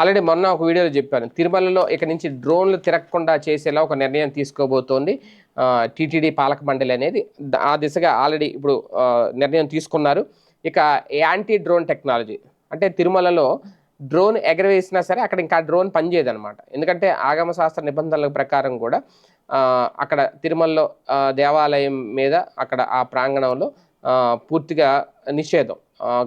Already మొన్న ఒక వీడియోలో చెప్పాను. తిరుమలలో ఇక నుంచి డ్రోన్లు తిరగకుండా చేసేలా ఒక నిర్ణయం తీసుకోబోతోంది. టీటీడీ పాలక మండలి అనేది. ఆ దిశగా ఆల్రెడీ ఇప్పుడు నిర్ణయం తీసుకున్నారు. ఇక యాంటీ డ్రోన్ టెక్నాలజీ. అంటే తిరుమలలో డ్రోన్ ఎగరవేసినా సరే అక్కడ ఇంకా డ్రోన్ పనిచేయదు అనమాట ఎందుకంటే ఆగమ శాస్త్ర నిబంధనల ప్రకారం కూడా అక్కడ తిరుమలలో దేవాలయం మీద అక్కడ ఆ ప్రాంగణంలో పూర్తిగా నిషేధం.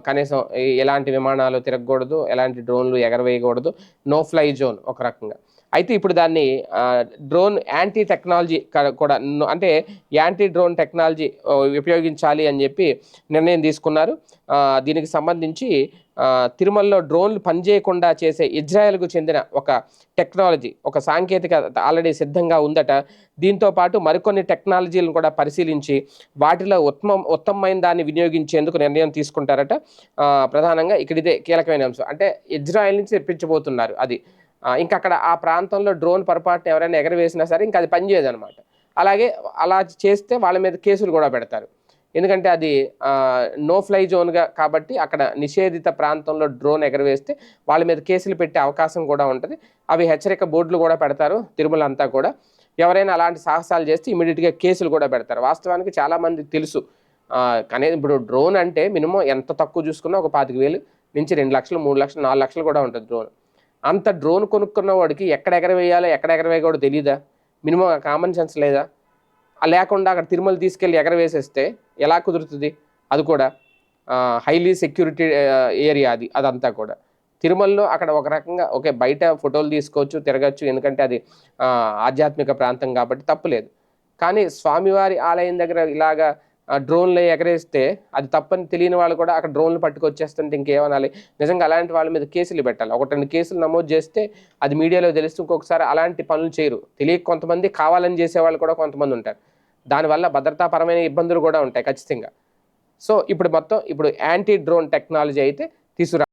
కనీసం ఎలాంటి విమానాలు తిరగకూడదు ఎలాంటి డ్రోన్లు ఎగరవేయకూడదు నో ఫ్లై జోన్ ఒక రకంగా. అయితే ఇప్పుడు దాన్ని డ్రోన్ యాంటీ టెక్నాలజీ కూడా అంటే యాంటీ డ్రోన్ టెక్నాలజీ ఉపయోగించాలి అని చెప్పి నిర్ణయం తీసుకున్నారు. దీనికి సంబంధించి తిరుమలలో డ్రోన్లు పనిచేయకుండా చేసే ఇజ్రాయెల్కు చెందిన ఒక టెక్నాలజీ ఒక సాంకేతికత ఆల్రెడీ సిద్ధంగా ఉందట. దీంతో పాటు మరికొన్ని టెక్నాలజీలను కూడా పరిశీలించి వాటిలో ఉత్తమ ఉత్తమమైన దాన్ని వినియోగించేందుకు నిర్ణయం తీసుకుంటారట. ప్రధానంగా ఇక్కడ ఇదే కీలకమైన అంశం. అంటే ఇజ్రాయెల్ నుంచి తెప్పించబోతున్నారు అది. ఇంకా అక్కడ ఆ ప్రాంతంలో డ్రోన్ పొరపాటున ఎవరైనా ఎగరవేసినా సరే ఇంకా అది పనిచేయదు అనమాట అలాగే అలా చేస్తే వాళ్ళ మీద కేసులు కూడా పెడతారు. ఎందుకంటే అది నో ఫ్లై జోన్గా కాబట్టి అక్కడ నిషేధిత ప్రాంతంలో డ్రోన్ ఎగరవేస్తే వాళ్ళ మీద కేసులు పెట్టే అవకాశం కూడా ఉంటుంది. అవి హెచ్చరిక బోర్డులు కూడా పెడతారు తిరుమల అంతా కూడా. ఎవరైనా అలాంటి సాహసాలు చేస్తే ఇమీడియట్గా కేసులు కూడా పెడతారు. వాస్తవానికి చాలామంది తెలుసు. కానీ ఇప్పుడు డ్రోన్ అంటే మినిమం ఎంత తక్కువ చూసుకున్నా ఒక పాతిక వేలు నుంచి రెండు లక్షలు మూడు లక్షలు నాలుగు లక్షలు కూడా ఉంటుంది డ్రోన్ అంత డ్రోన్ కొనుక్కున్న వాడికి ఎక్కడ ఎగరవేయాలో ఎక్కడ ఎగరవేయకూడదు తెలియదా మినిమం కామన్ సెన్స్ లేదా? లేకుండా అక్కడ తిరుమల తీసుకెళ్ళి ఎగరవేసేస్తే ఎలా కుదురుతుంది? అది కూడా హైలీ సెక్యూరిటీ ఏరియా అది అదంతా కూడా. తిరుమలలో అక్కడ ఒక రకంగా ఓకే బయట ఫోటోలు తీసుకోవచ్చు తిరగచ్చు ఎందుకంటే అది ఆధ్యాత్మిక ప్రాంతం కాబట్టి తప్పులేదు కానీ స్వామివారి ఆలయం దగ్గర ఇలాగా డ్రోన్లు ఎగరేస్తే అది తప్పని తెలియని వాళ్ళు కూడా అక్కడ డ్రోన్లు పట్టుకొచ్చేస్తుంటే ఇంకేమనాలి? నిజంగా అలాంటి వాళ్ళ మీద కేసులు పెట్టాలి. ఒకటి రెండు కేసులు నమోదు చేస్తే అది మీడియాలో తెలుస్తూ ఇంకొకసారి అలాంటి పనులు చేయరు. తెలియక కొంతమంది కావాలని చేసేవాళ్ళు కూడా కొంతమంది ఉంటారు. దానివల్ల భద్రతాపరమైన ఇబ్బందులు కూడా ఉంటాయి ఖచ్చితంగా. సో ఇప్పుడు మొత్తం ఇప్పుడు యాంటీ డ్రోన్ టెక్నాలజీ అయితే తీసుకురా